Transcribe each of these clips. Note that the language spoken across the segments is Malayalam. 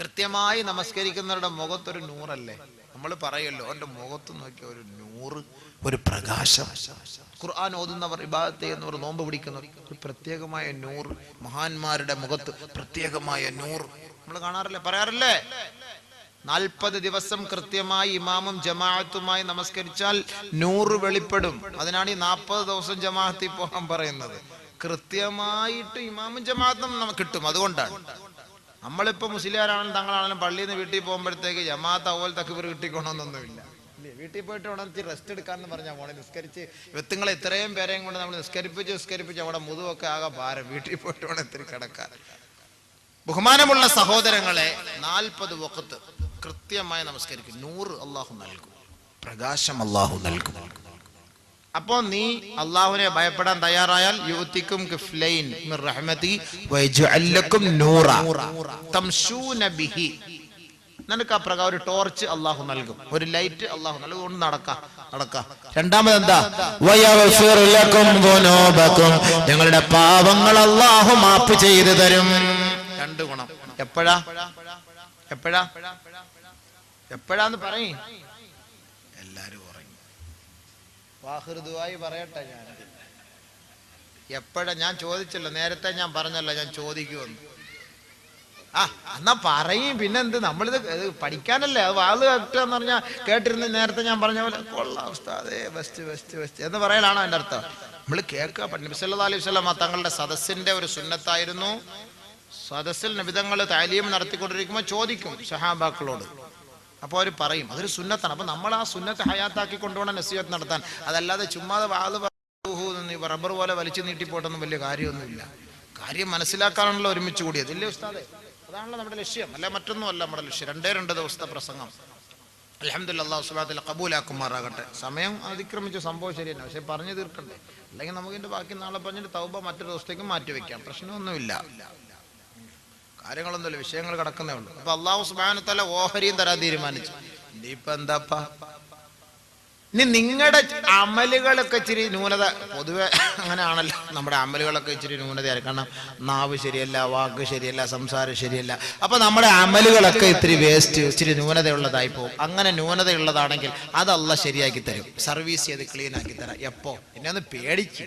കൃത്യമായി നമസ്കരിക്കുന്നവരുടെ മുഖത്തൊരു നൂറല്ലേ? നമ്മൾ പറയല്ലോ അവന്റെ മുഖത്ത് നോക്കിയ ഒരു നൂറ് ഒരു പ്രകാശം. ഖുർആൻ ഓതുന്നവർ ഇബാദത്ത് ചെയ്യുന്നവർ നോമ്പ് പിടിക്കുന്നവർ ഒരു പ്രത്യേകമായ നൂറ് മഹാന്മാരുടെ മുഖത്ത് പ്രത്യേകമായ നൂറ്. നമ്മൾ കാണാറില്ലേ? പറയാറില്ലേ? നാൽപ്പത് ദിവസം കൃത്യമായി ഇമാമും ജമാഅത്തുമായി നമസ്കരിച്ചാൽ നൂറ് വെളിപ്പെടും. അതിനാണ് ഈ നാൽപ്പത് ദിവസം ജമാഅത്തിൽ പോകാൻ പറയുന്നത്. കൃത്യമായിട്ട് ഇമാമും ജമാഅത്തും നമുക്ക് കിട്ടും. അതുകൊണ്ടാണ്. നമ്മളിപ്പോ മുസ്ലിയാരാണെങ്കിലും തങ്ങളാണെങ്കിലും പള്ളിയിൽ നിന്ന് വീട്ടിൽ പോകുമ്പോഴത്തേക്ക് ജമാഅത്ത് അവൽ തക്ബീർ കിട്ടിക്കൊണ്ടൊന്നുമില്ല ഇല്ലേ വീട്ടിൽ പോയിട്ട് അവിടെ ഇച്ചിരി റെസ്റ്റ് എടുക്കാന്ന് പറഞ്ഞാൽ മോളെ നിസ്കരിച്ച് വെത്തുങ്ങളെ ഇത്രയും പേരെയും കൊണ്ട് നമ്മൾ നിസ്കരിപ്പിച്ച് നിസ്കരിപ്പിച്ച് അവിടെ മുതുവൊക്കെ ആകെ ഭാരം. വീട്ടിൽ പോയിട്ട് വേണം ഇത്തിരി കിടക്കാൻ. ബഹുമാനമുള്ള സഹോദരങ്ങളെ നാൽപ്പത് വക്കത്ത് കൃത്യമായി നമസ്കരിക്കും. നൂറ് അള്ളാഹു നൽകും. പ്രകാശം അള്ളാഹു നൽകും. അപ്പോ നീ അള്ളാഹുവിനെ ഭയപ്പെടാൻ തയ്യാറായാൽ യുവത്തിക്കും നിനക്ക് ആ പ്രകാരം ഒരു ടോർച്ച് അള്ളാഹു നൽകും. ഒരു ലൈറ്റ് അള്ളാഹു നൽകും. കൊണ്ട് നടക്കാം നടക്കാം. രണ്ടാമത് എന്താ? ഞങ്ങളുടെ പാപങ്ങൾ അല്ലാഹു മാപ്പ് ചെയ്തു തരും. രണ്ട് ഗുണം. എപ്പോഴാ? എപ്പോഴാ? എപ്പോഴാന്ന് പറയും. വാഹൃദുവായി പറയട്ടെ ഞാൻ. എപ്പോഴാ ഞാൻ ചോദിച്ചല്ലോ? നേരത്തെ ഞാൻ പറഞ്ഞല്ലോ ഞാൻ ചോദിക്കുമെന്ന്. ആ എന്നാ പറയും. പിന്നെന്ത്? നമ്മളിത് പഠിക്കാനല്ലേ? അത് വാത് കേട്ടെന്ന് പറഞ്ഞാൽ കേട്ടിരുന്ന നേരത്തെ ഞാൻ പറഞ്ഞ പോലെ അതെ ബെസ്റ്റ് ബെസ്റ്റ് ബെസ്റ്റ് എന്ന് പറയലാണോ എന്റെ അർത്ഥം? നമ്മൾ കേൾക്കുക നബി സല്ലല്ലാഹു അലൈഹി തങ്ങളുടെ സദസ്സിന്റെ ഒരു സുന്നത്തായിരുന്നു. സദസ്സിൽ നബിതങ്ങൾ താലീം നടത്തിക്കൊണ്ടിരിക്കുമ്പോൾ ചോദിക്കും സഹാബാക്കളോട്. അപ്പോൾ അവർ പറയും അതൊരു സുന്നത്താണ്. അപ്പൊ നമ്മൾ ആ സുന്നത്ത് ഹയാത്താക്കി കൊണ്ടുപോകണം നസീഹത്ത് നടത്താൻ. അതല്ലാതെ ചുമ്മാതെ വാത് റബ്ബർ പോലെ വലിച്ചു നീട്ടിപ്പോട്ടൊന്നും വലിയ കാര്യമൊന്നുമില്ല. കാര്യം മനസ്സിലാക്കാനാണല്ലോ ഒരുമിച്ച് കൂടിയത് ഇല്ലേ ഉസ്താദെ? അതാണല്ലോ നമ്മുടെ ലക്ഷ്യം. അല്ല മറ്റൊന്നും അല്ല നമ്മുടെ ലക്ഷ്യം. രണ്ടേ രണ്ട് ദിവസത്തെ പ്രസംഗം. അലഹമ്മദില്ല അള്ളാഹു സുബാത്തിലെ കബൂലാക്കുമാറാകട്ടെ സമയം അതിക്രമിച്ച സംഭവം ശരി തന്നെ പക്ഷെ പറഞ്ഞു തീർക്കണ്ടേ. അല്ലെങ്കിൽ നമുക്ക് ഇതിന്റെ ബാക്കി നാളെ പറഞ്ഞിട്ട് തൗബ മറ്റൊരു ദിവസത്തേക്ക് മാറ്റി വെക്കാം പ്രശ്നമൊന്നുമില്ല. കാര്യങ്ങളൊന്നുമില്ല വിഷയങ്ങൾ കിടക്കുന്നേ ഉള്ളൂ അപ്പൊ അള്ളാഹു സുബാനത്തല ഓഹരിയും തരാൻ തീരുമാനിച്ചു. ഇനിയിപ്പൊ എന്താപ്പാ? ഇനി നിങ്ങളുടെ അമലുകളൊക്കെ ഇച്ചിരി ന്യൂനത പൊതുവെ അങ്ങനെയാണല്ലോ. നമ്മുടെ അമലുകളൊക്കെ ഇച്ചിരി ന്യൂനതയാണ് കാരണം നാവ് ശരിയല്ല വാക്ക് ശരിയല്ല സംസാരം ശരിയല്ല. അപ്പൊ നമ്മുടെ അമലുകളൊക്കെ ഇത്തിരി വേസ്റ്റ് ഇച്ചിരി ന്യൂനതയുള്ളതായി പോകും. അങ്ങനെ ന്യൂനതയുള്ളതാണെങ്കിൽ അതല്ല ശരിയാക്കി തരും. സർവീസ് ചെയ്ത് ക്ലീൻ ആക്കി തരാം. എപ്പോ? എന്നെ ഒന്ന് പേടിച്ച്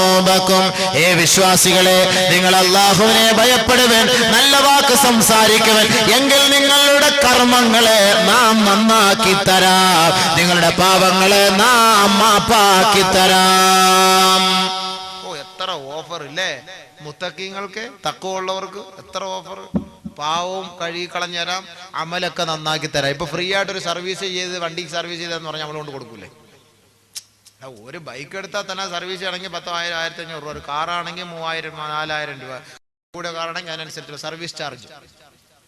ഏ വിശ്വാസികളെ നിങ്ങൾ അള്ളാഹുവിനെ ഭയപ്പെടുവൻ നല്ല വാക്ക് സംസാരിക്കുവൻ. എങ്കിൽ നിങ്ങളുടെ കർമ്മങ്ങളെ നാം നന്നാക്കി തരാം. നിങ്ങളുടെ പാപങ്ങളെ നാം മാപ്പാക്കി തരാം. ഓ എത്ര ഓഫർ ഇല്ലേ? മുത്തക്കിങ്ങൾക്ക് തക്കമുള്ളവർക്ക് എത്ര ഓഫർ? പാവവും കഴുകി കളഞ്ഞു തരാം അമലൊക്കെ നന്നാക്കി തരാം. ഇപ്പൊ ഫ്രീ ആയിട്ട് ഒരു സർവീസ് ചെയ്ത് വണ്ടി സർവീസ് ചെയ്തെന്ന് പറഞ്ഞാൽ നമ്മൾ കൊണ്ട് കൊടുക്കൂലേ? ഒരു ബൈക്ക് എടുത്താൽ തന്നെ സർവീസ് ചെയ്യണമെങ്കിൽ പത്തായിരം ആയിരത്തി അഞ്ഞൂറ് രൂപ. ഒരു കാറാണെങ്കിൽ മൂവായിരം നാലായിരം രൂപ. കൂടെ കാറാണെങ്കിൽ അതിനനുസരിച്ച് സർവീസ് ചാർജ്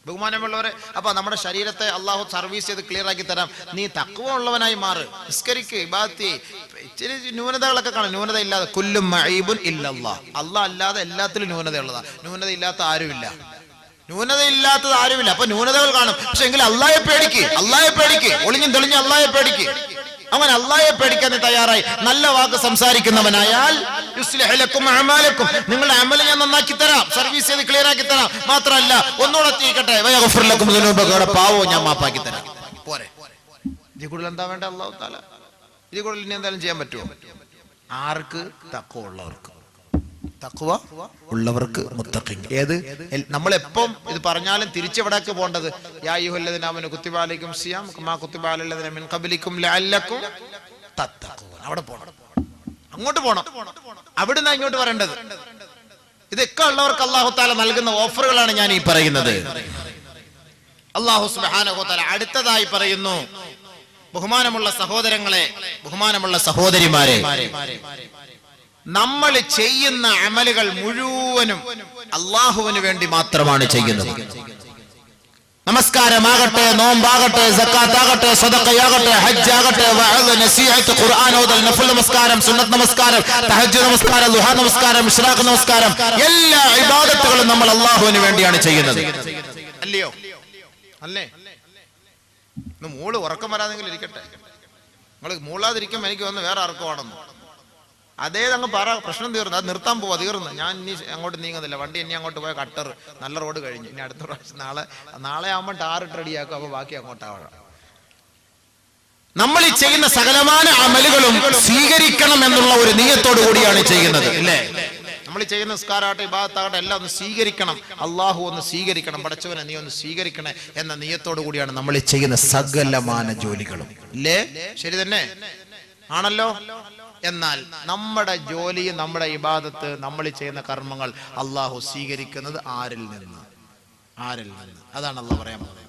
ബഹുമാനമുള്ളവരെ അപ്പൊ നമ്മുടെ ശരീരത്തെ അള്ളാഹു സർവീസ് ചെയ്ത് ക്ലിയർ ആക്കി തരാം. നീ തക്കുവ ഉള്ളവനായി മാറ്. നിസ്കരിക്ക് ബാത്തി ഇച്ചിരി ന്യൂനതകളൊക്കെ കാണാം. ന്യൂനത ഇല്ലാതെ കൊല്ലും മഈബുൻ ഇല്ലല്ലാ അള്ളാഹ് അല്ലാതെ എല്ലാത്തിലും ന്യൂനതയുള്ളതാ. ന്യൂനത ഇല്ലാത്ത ആരുമില്ല. ന്യൂനത ഇല്ലാത്തത് ആരുമില്ല. അപ്പൊ ന്യൂനതകൾ കാണും. പക്ഷെ എങ്കിൽ അള്ളാഹെ പേടിക്ക്. അള്ളാഹെ പേടിക്ക്. ഒളിഞ്ഞും തെളിഞ്ഞും അള്ളാഹെ പേടിക്ക്. അവൻ അള്ളാഹെ പേടിക്കാൻ തയ്യാറായി. നല്ല വാക്ക് സംസാരിക്കുന്നവനായാൽ. നിങ്ങളുടെ അമല ഞാൻ നന്നാക്കി തരാം. സർവീസ് ചെയ്ത് ക്ലിയർ ആക്കി തരാം. മാത്രമല്ല ഒന്നുകൂടെ തീക്കട്ടെ. പാവവും ഞാൻ മാപ്പാക്കി തരാം. പോരെ. ഇതിൽ കൂടുതൽ എന്താ വേണ്ട അള്ളാഹു താല ഇതിൽ കൂടുതൽ ഇനി എന്തായാലും ചെയ്യാൻ പറ്റുമോ? ആർക്ക്? തക്കോ ഉള്ളവർക്ക്. തക്കുവ ഉള്ളവർക്ക് മുത്തഖിൻ. ഏത്? നമ്മളെപ്പം ഇത് പറഞ്ഞാലും തിരിച്ചെവിടേക്ക് പോകേണ്ടത്? യാ അയ്യുഹല്ലദീന കുത്തിബാലിക്കും സിയാം കുമാ കുത്തിബാലല്ലദീന മിൻ ലാലക്കും അവിടെ പോണം. അങ്ങോട്ട് പോണം. അവിടുന്ന് ഇങ്ങോട്ട് വരേണ്ടത്? ഇതൊക്കെ ഉള്ളവർക്ക് അള്ളാഹു താല നൽകുന്ന ഓഫറുകളാണ് ഞാൻ ഈ പറയുന്നത്. അള്ളാഹു അടുത്തതായി പറയുന്നു ബഹുമാനമുള്ള സഹോദരങ്ങളെ ബഹുമാനമുള്ള സഹോദരിമാരെ നമ്മൾ ചെയ്യുന്ന അമലുകൾ മുഴുവനും അള്ളാഹുവിന് വേണ്ടി മാത്രമാണ് ചെയ്യുന്നത്. നമസ്കാരമാകട്ടെ നോമ്പാകട്ടെ ആകട്ടെ സദക്കയാകട്ടെ ഹജ്ജാകട്ടെ നസീഹത്ത് ഖുർആൻ ഓതൽ നഫൽ നമസ്കാരം സുന്നത്ത് നമസ്കാരം തഹജ് നമസ്കാരം ലുഹ നമസ്കാരം ഇഷ്റാഖ് നമസ്കാരം എല്ലാ ഇബാദത്തുകളും നമ്മൾ അള്ളാഹുവിന് വേണ്ടിയാണ് ചെയ്യുന്നത്. അല്ലയോ? അല്ലേ? മൂൾ ഉറക്കം വരാതെങ്കിലും ഇരിക്കട്ടെ. നിങ്ങൾ മൂളാതിരിക്കുമ്പോൾ എനിക്ക് വന്ന് വേറെ ആർക്കുവാണെന്ന് അതേ അങ്ങ് പറ പ്രശ്നം തീർന്നു അത് നിർത്താൻ പോവാ തീർന്നു. ഞാൻ ഇനി അങ്ങോട്ട് നീങ്ങുന്നില്ല വണ്ടി ഇനി അങ്ങോട്ട് പോയ കട്ടർ നല്ല റോഡ് കഴിഞ്ഞു. ഇനി അടുത്ത പ്രാവശ്യം നാളെ നാളെ ആകുമ്പോൾ ഇട്ട് റെഡിയാക്കും അപ്പോൾ ബാക്കി അങ്ങോട്ടാവണം നമ്മൾ ഈ ചെയ്യുന്ന സകലമാന അമലുകളും സ്വീകരിക്കണം എന്നുള്ള ഒരു നീയത്തോടു കൂടിയാണ് ചെയ്യുന്നത്. അല്ലേ നമ്മൾ ചെയ്യുന്ന നിസ്കാരാകട്ടെ വിഭാഗത്താകട്ടെ എല്ലാം ഒന്ന് സ്വീകരിക്കണം. അള്ളാഹു ഒന്ന് സ്വീകരിക്കണം. പടച്ചവനെ നീ ഒന്ന് സ്വീകരിക്കണേ എന്ന നീയത്തോടു കൂടിയാണ് നമ്മൾ ചെയ്യുന്ന സകലമാന ജോലികളും. ഇല്ലേ? ശരി തന്നെ? ആണല്ലോ? എന്നാൽ നമ്മുടെ ജോലി നമ്മുടെ ഇബാദത്ത് നമ്മൾ ഈ ചെയ്യുന്ന കർമ്മങ്ങൾ അള്ളാഹു സ്വീകരിക്കുന്നത് ആരിൽ നിന്ന് ആരിൽ നിന്ന് അതാണ് അള്ളാഹ് പറയാൻ പോകുന്നത്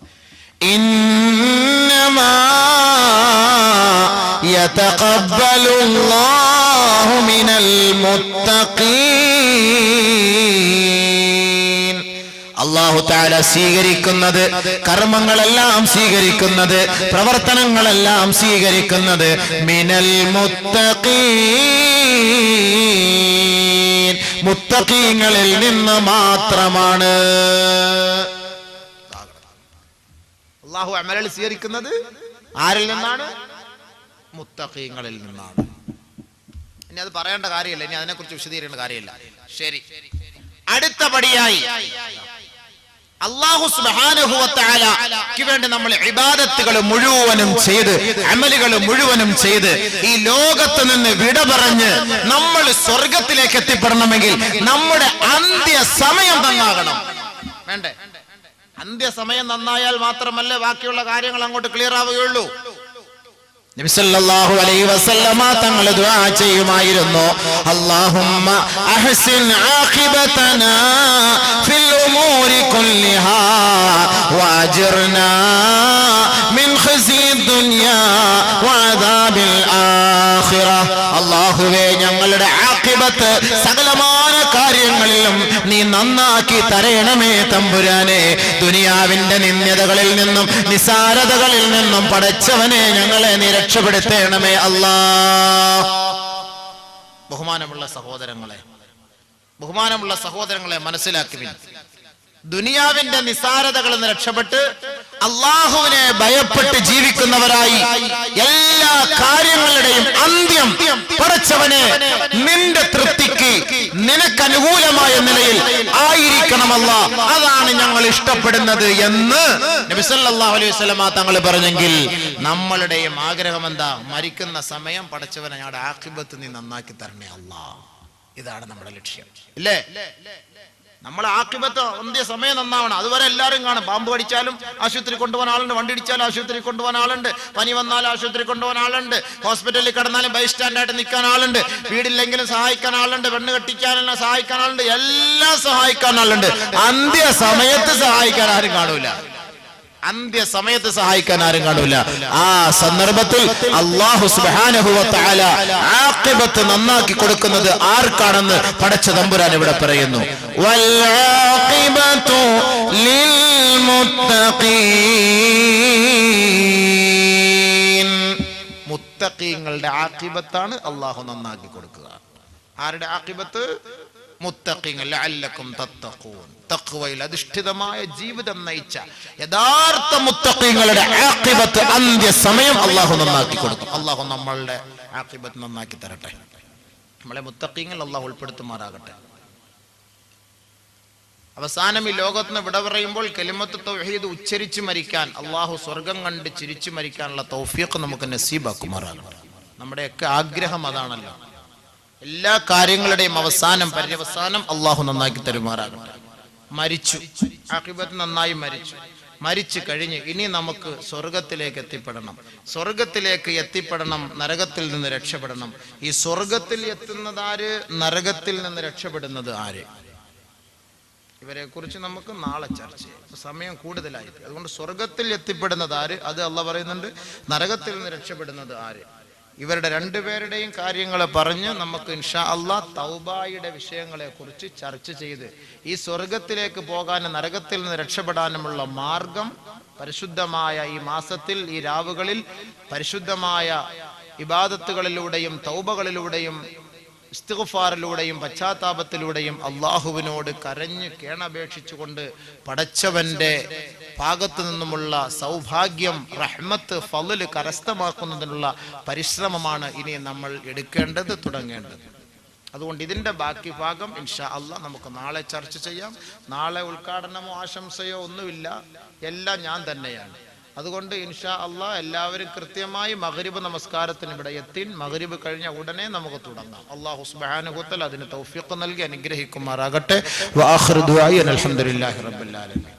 إنما يتقبل الله താല സ്വീകരിക്കുന്നത് കർമ്മങ്ങളെല്ലാം സ്വീകരിക്കുന്നത് പ്രവർത്തനങ്ങളെല്ലാം സ്വീകരിക്കുന്നത്. മിനൽ മുത്തഖീൻ. മുത്തഖീങ്ങളിൽ നിന്ന് മാത്രമാണ്. അള്ളാഹു അമലൽ സ്വീകരിക്കുന്നത് ആരിൽ നിന്നാണ്? മുത്തഖീങ്ങളിൽ നിന്നാണ്. ഇനി അത് പറയേണ്ട കാര്യമില്ല. ഇനി അതിനെക്കുറിച്ച് വിശദീകരിക്കേണ്ട കാര്യമില്ല. ശരി. അടുത്ത പടിയായി. അള്ളാഹു സുബാനുഭവത്താലക്ക് വേണ്ടി നമ്മൾ ഇബാദത്തുകൾ മുഴുവനും ചെയ്ത് അമലുകൾ മുഴുവനും ചെയ്ത് ഈ ലോകത്ത് നിന്ന് വിട പറഞ്ഞ് നമ്മൾ സ്വർഗത്തിലേക്ക് എത്തിപ്പെടണമെങ്കിൽ നമ്മുടെ അന്ത്യ സമയം നന്നാകണം. വേണ്ടേ? അന്ത്യ സമയം നന്നായാൽ മാത്രമല്ലേ ബാക്കിയുള്ള കാര്യങ്ങൾ അങ്ങോട്ട് ക്ലിയർ ആവുകയുള്ളൂ. നബി സല്ലല്ലാഹു അലൈഹി വസല്ലമ തങ്ങൾ ദുആ ചെയ്യുമായിരുന്നു. അല്ലാഹുമ്മ അഹ്സിൻ ആഖിബതനാ ഫിൽ ഉമൂരി കുല്ലിഹാ വാജിർനാ മിൻ ഖസി ദുനിയാ വഅദാബിൽ ആഖിറ. അല്ലാഹുവേ ഞങ്ങളുടെ ആഖിബത്ത് സകലമായ കാര്യങ്ങളിലും നീ നന്നാക്കി തരയണമേ തമ്പുരാനെ. ദുനിയാവിന്റെ നിന്ദ്യതകളിൽ നിന്നും നിസാരതകളിൽ നിന്നും പടച്ചവനെ ഞങ്ങളെ നീ രക്ഷപ്പെടുത്തേണമേ അല്ലാ. ബഹുമാനമുള്ള സഹോദരങ്ങളെ ബഹുമാനമുള്ള സഹോദരങ്ങളെ മനസ്സിലാക്കി ദുനിയാവിന്റെ നിസാരതകളിൽ നിന്ന് രക്ഷപ്പെട്ട് അള്ളാഹുവിനെ ഭയപ്പെട്ട് ജീവിക്കുന്നവരായി എല്ലാ കാര്യങ്ങളുടെയും അന്ത്യം പടച്ചവനെ നിന്റെ തൃപ്തിക്ക് നിനക്ക് അനുകൂലമായ നിലയിൽ ആയിരിക്കണമല്ല. അതാണ് ഞങ്ങൾ ഇഷ്ടപ്പെടുന്നത് എന്ന് നബി സല്ലല്ലാഹു അലൈഹി തങ്ങൾ പറഞ്ഞെങ്കിൽ നമ്മളുടെയും ആഗ്രഹം എന്താ? മരിക്കുന്ന സമയം പടച്ചവനെ ഞങ്ങളുടെ ആക്കിബത്ത് നീ നന്നാക്കി തരണേ അല്ലാ ഇതാണ് നമ്മുടെ ലക്ഷ്യം. ഇല്ലേ? നമ്മൾ ആക്കിബത്ത് അന്ത്യ സമയം നന്നാവണം. അതുവരെ എല്ലാവരും കാണും. പാമ്പ് കടിച്ചാലും ആശുപത്രി കൊണ്ടുപോകാൻ ആളുണ്ട്. വണ്ടി ഇടിച്ചാലും ആശുപത്രി കൊണ്ടുപോകാൻ ആളുണ്ട്. പനി വന്നാലും ആശുപത്രി കൊണ്ടുപോകാൻ ആളുണ്ട്. ഹോസ്പിറ്റലിൽ കിടന്നാലും ബൈ സ്റ്റാൻഡായിട്ട് നിൽക്കാൻ ആളുണ്ട്. വീടില്ലെങ്കിലും സഹായിക്കാൻ ആളുണ്ട്. പെണ്ണ് കെട്ടിക്കാനെല്ലാം സഹായിക്കാൻ ആളുണ്ട്. എല്ലാം സഹായിക്കാൻ ആളുണ്ട്. അന്ത്യ സമയത്ത് സഹായിക്കാൻ ആരും കാണൂല. അന്ത്യ സമയത്ത് സഹായിക്കാൻ ആരും കാണൂല ആ സന്ദർഭത്തിൽ അള്ളാഹു തആല നന്നാക്കി കൊടുക്കുന്നത് ആർക്കാണെന്ന് പടച്ച തമ്പുരാൻ ഇവിടെ പറയുന്നു. മുത്തഖീങ്ങളുടെ ആക്കിബത്താണ് അള്ളാഹു നന്നാക്കി കൊടുക്കുക. ആരുടെ ആക്കിബത്ത് മുത്തഖീങ്ങൾ ലഅല്ലക്കും തത്തഖൂൻ. തഖ്വയിൽ അധിഷ്ഠിതമായ ജീവിതം നയിച്ച യഥാർത്ഥ മുത്തഖീങ്ങളുടെ ആഖിബത്ത് അന്ത്യ സമയം അള്ളാഹു നന്നാക്കി കൊടുക്കും. അള്ളാഹു നമ്മളുടെ ആക്കിബത്ത് നന്നാക്കി തരട്ടെ. നമ്മളെ മുത്തഖീങ്ങൾ അള്ളാഹു ഉൾപ്പെടുത്തുമാറാകട്ടെ. അവസാനം ഈ ലോകത്ത് നിന്ന് വിട പറയുമ്പോൾ കെലിമത്ത് തൗഹീദ് ഉച്ചരിച്ച് മരിക്കാൻ അള്ളാഹു സ്വർഗം കണ്ട് ചിരിച്ചു മരിക്കാനുള്ള തൗഫീഖ് നമുക്ക് നസീബാക്കുമാറാകട്ടെ. നമ്മുടെയൊക്കെ ആഗ്രഹം അതാണല്ലോ. എല്ലാ കാര്യങ്ങളുടെയും അവസാനം പര്യവസാനം അള്ളാഹു നന്നാക്കി തരുമാറാകട്ടെ. മരിച്ചു. നന്നായി മരിച്ചു. മരിച്ചു കഴിഞ്ഞ് ഇനി നമുക്ക് സ്വർഗത്തിലേക്ക് എത്തിപ്പെടണം. സ്വർഗത്തിലേക്ക് എത്തിപ്പെടണം നരകത്തിൽ നിന്ന് രക്ഷപ്പെടണം. ഈ സ്വർഗത്തിൽ എത്തുന്നത് ആര്? നരകത്തിൽ നിന്ന് രക്ഷപ്പെടുന്നത് ആര്? ഇവരെ കുറിച്ച് നമുക്ക് നാളെ ചർച്ച ചെയ്യാം. സമയം കൂടുതലായി. അതുകൊണ്ട് സ്വർഗത്തിൽ എത്തിപ്പെടുന്നത് ആര്? അത് അല്ല പറയുന്നുണ്ട്. നരകത്തിൽ നിന്ന് രക്ഷപ്പെടുന്നത് ആര്? ഇവരുടെ രണ്ടുപേരുടെയും കാര്യങ്ങൾ പറഞ്ഞ് നമുക്ക് ഇൻഷാ അള്ളാ തൗബായിയുടെ വിഷയങ്ങളെ കുറിച്ച് ചർച്ച ചെയ്ത് ഈ സ്വർഗത്തിലേക്ക് പോകാനും നരകത്തിൽ നിന്ന് രക്ഷപ്പെടാനുമുള്ള മാർഗം പരിശുദ്ധമായ ഈ മാസത്തിൽ ഈ രാവുകളിൽ പരിശുദ്ധമായ ഇബാദത്തുകളിലൂടെയും തൗബകളിലൂടെയും ഇസ്തിഗ്ഫാറിലൂടെയും പശ്ചാത്താപത്തിലൂടെയും അള്ളാഹുവിനോട് കരഞ്ഞ് കേണപേക്ഷിച്ചുകൊണ്ട് പടച്ചവന്റെ ഭാഗത്തു നിന്നുമുള്ള സൗഭാഗ്യം റഹ്മത്ത് ഫലിൽ കരസ്ഥമാക്കുന്നതിനുള്ള പരിശ്രമമാണ് ഇനി നമ്മൾ എടുക്കേണ്ടത് തുടങ്ങേണ്ടത്. അതുകൊണ്ട് ഇതിന്റെ ബാക്കി ഭാഗം ഇൻഷാ അല്ല നമുക്ക് നാളെ ചർച്ച ചെയ്യാം. നാളെ ഉദ്ഘാടനമോ ആശംസയോ ഒന്നുമില്ല. എല്ലാം ഞാൻ തന്നെയാണ്. അതുകൊണ്ട് ഇൻഷാ അള്ളാ എല്ലാവരും കൃത്യമായി മഗ്രിബ് നമസ്കാരത്തിന് ഇവിടെ എത്തി മഗ്രിബ് കഴിഞ്ഞ ഉടനെ നമുക്ക് തുടങ്ങാം. അള്ളാഹു തആല അതിന് തൗഫീഖ് നൽകി അനുഗ്രഹിക്കുമാറാകട്ടെ. റബ്ബിൽ ആലമീൻ.